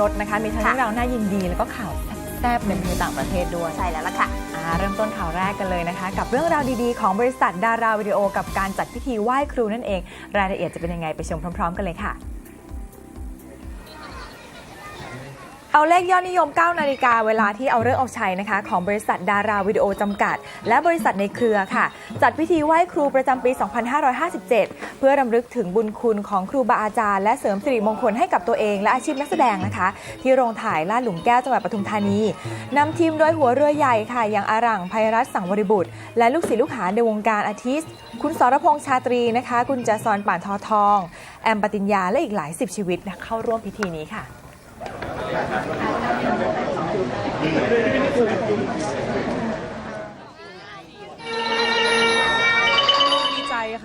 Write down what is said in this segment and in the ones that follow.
รถนะคะ มีทั้งค่ะเรื่องราวน่ายินดี แล้วก็ข่าวแซ่บๆในประเทศต่างประเทศด้วยใช่แล้วล่ะค่ะอ่าเริ่มต้นข่าวแรกกันเลยนะคะ กับเรื่องราวดีๆ ของบริษัทดาราวิดีโอ กับการจัดพิธีไหว้ครูนั่นเอง รายละเอียดจะเป็นยังไงไปชมพร้อม ๆ กันเลยค่ะ เอาเลขยอดนิยม 9 นาฬิกาเวลาที่เอาเลิกษ์เอาชัยนะคะ ของบริษัทดาราวิดีโอจำกัด และบริษัทในเครือค่ะ จัดพิธีไหว้ครูประจำปี 2557 เพื่อรำลึกถึงบุญคุณของครูบาอาจารย์ และเสริมสิริมงคลให้กับตัวเองและอาชีพนักแสดงนะคะ ที่โรงถ่ายลาดหลุมแก้วจังหวัดปทุมธานีนำทีมโดยหัวเรือใหญ่ค่ะอย่างอารังภัยรัตน์สังวริบุตร และลูกศิษย์ลูกหาในวงการอาทิตย์คุณสรพงษ์ชาตรีนะคะ คุณจซอนป่านทอทอง แอมปติญญาและอีกหลายสิบชีวิตเข้าร่วมพิธีนี้ค่ะ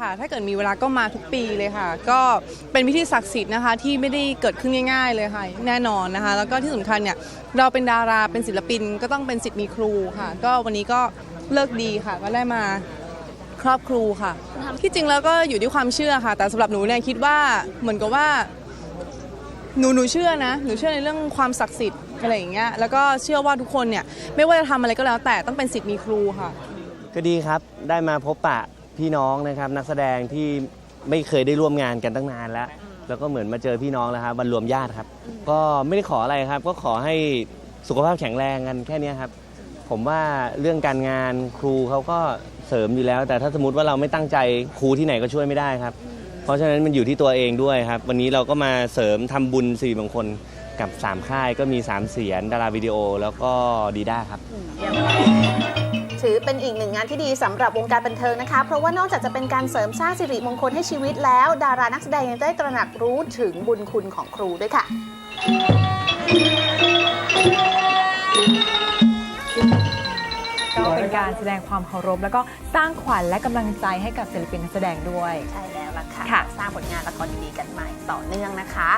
ค่ะถ้าเกิดมีเวลาก็มาทุกปีเลยค่ะ ก็เป็นพิธีศักดิ์สิทธิ์นะคะที่ไม่ได้เกิดขึ้นง่าย ๆ เลยค่ะ แน่นอนนะคะ แล้วก็ที่สำคัญเนี่ยเราเป็นดาราเป็นศิลปินก็ต้องเป็นสิทธิ์มีครูค่ะ ก็วันนี้ก็เลิกดีค่ะ ก็ได้มาครอบครูค่ะ ที่จริงแล้วก็อยู่ที่ความเชื่อค่ะ แต่สำหรับหนูเนี่ยคิดว่าเหมือนกับว่า หนูหนูเชื่อนะหนูเชื่อในเรื่องความศักดิ์สิทธิ์อะไรอย่างเงี้ยแล้วก็เชื่อว่าทุกคนเนี่ยไม่ว่าจะทำอะไรก็แล้วแต่ต้องเป็นสิทธิ์มีครูค่ะ ก็ดีครับ ได้มาพบปะพี่น้องนะครับนักแสดงที่ไม่เคยได้ร่วมงานกันตั้งนานแล้ว แล้วก็เหมือนมาเจอพี่น้องแล้วครับวันรวมญาติครับ ก็ไม่ได้ขออะไรครับ ก็ขอให้สุขภาพแข็งแรงกันแค่เนี้ยครับ ผมว่าเรื่องการงานครูเขาก็เสริมอยู่แล้ว แต่ถ้าสมมติว่าเราไม่ตั้งใจครูที่ไหนก็ช่วยไม่ได้ครับ เพราะฉะนั้นมันอยู่ที่ตัวเองด้วยครับ วันนี้เราก็มาเสริมทำบุญสี่มงคลกับสามค่ายก็มีสามเสียนดาราวิดีโอแล้วก็ดีด้าครับ ถือเป็นอีกหนึ่งงานที่ดีสำหรับวงการบันเทิงนะคะ เพราะว่านอกจากจะเป็นการเสริมสร้างสิริมงคลให้ชีวิตแล้ว ดารานักแสดงยังได้ตระหนักรู้ถึงบุญคุณของครูด้วยค่ะ ก็เป็นการแสดงความเคารพ แล้วก็สร้างขวัญและกำลังใจให้กับศิลปินนักแสดงด้วย ใช่แล้วล่ะค่ะ ค่ะ สร้างผลงานละครดีๆกันใหม่ต่อเนื่องนะคะ